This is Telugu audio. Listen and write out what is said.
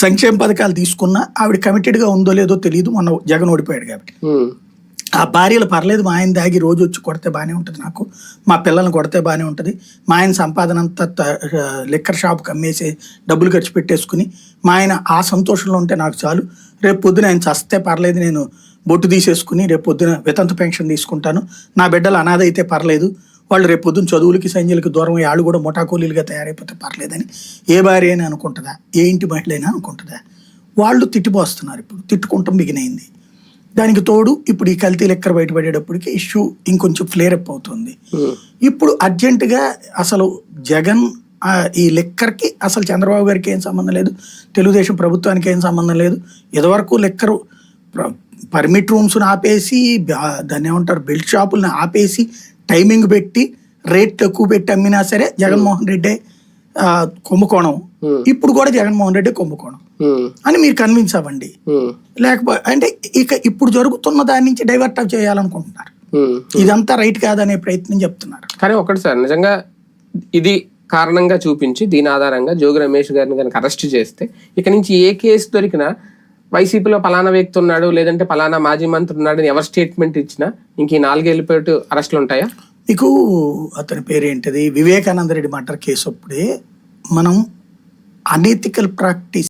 సంక్షేమ పథకాలు తీసుకున్నా ఆవిడ కమిటెడ్గా ఉందో లేదో తెలియదు మొన్న జగన్ ఓడిపోయాడు కాబట్టి. ఆ భార్యలు పర్లేదు మా ఆయన దాగి రోజు వచ్చి కొడితే బాగానే ఉంటుంది నాకు. మా పిల్లల్ని కొడితే బాగానే ఉంటుంది. మా ఆయన సంపాదన అంతా లిక్కర్ షాప్కి అమ్మేసి డబ్బులు ఖర్చు పెట్టేసుకుని మా ఆయన ఆ సంతోషంలో ఉంటే నాకు చాలు. రేపు పొద్దున ఆయన చస్తే పర్లేదు నేను బొట్టు తీసేసుకుని రేపు పొద్దున వితంతు పెన్షన్ తీసుకుంటాను. నా బిడ్డలు అనాథ అయితే పర్లేదు. వాళ్ళు రేపు పొద్దున చదువులకి సంజయులకి దూరం వాళ్ళు కూడా ముఠాకూలీలుగా తయారైపోతే పర్లేదని ఏ భార్య అయినా అనుకుంటుందా? ఏ ఇంటి మహిళ అయినా అనుకుంటుందా? వాళ్ళు తిట్టిపోస్తున్నారు ఇప్పుడు. తిట్టుకుంటాం బిగినైంది. దానికి తోడు ఇప్పుడు ఈ కల్తీ లెక్కర బయటపడేటప్పటికి ఇష్యూ ఇంకొంచెం ఫ్లేర్ అప్ అవుతుంది. ఉమ్, ఇప్పుడు అర్జెంటుగా అసలు జగన్ ఈ లెక్కర్కి అసలు చంద్రబాబు గారికి ఏం సంబంధం లేదు? తెలుగుదేశం ప్రభుత్వానికి ఏం సంబంధం లేదు? ఇదివరకు లెక్కరు పర్మిట్ రూమ్స్ని ఆపేసి దాన్ని ఏమంటారు బెల్ట్ షాపుల్ని ఆపేసి టైమింగ్ పెట్టి రేట్ ఎక్కువ పెట్టి అమ్మినా సరే జగన్మోహన్ రెడ్డి కుంభకోణం. ఇప్పుడు కూడా జగన్మోహన్ రెడ్డి కుంభకోణం. అని మీరు కన్విన్స్ అవ్వండి. లేకపోతే అంటే ఇక ఇప్పుడు జరుగుతున్న దాని నుంచి డైవర్ట్ చేయాలనుకుంటున్నారు. ఉమ్. ఇదంతా రైట్ కాదనే ప్రయత్నం చెప్తున్నారు. కానీ ఒకటి సార్ నిజంగా ఇది కారణంగా చూపించి దీని ఆధారంగా జోగి రమేష్ గారిని కనుక అరెస్ట్ చేస్తే ఇక నుంచి ఏ కేసు దొరికినా వైసీపీలో పలానా వ్యక్తి ఉన్నాడు లేదంటే పలానా మాజీ మంత్రి ఉన్నాడు అని ఎవరు స్టేట్మెంట్ ఇచ్చినా ఇంక ఈ నాలుగేళ్ళ పాటు అరెస్టులు ఉంటాయా? మీకు అతని పేరేంటిది? వివేకానంద రెడ్డి మర్డర్ కేసు అప్పుడే మనం అనెథికల్ ప్రాక్టీస్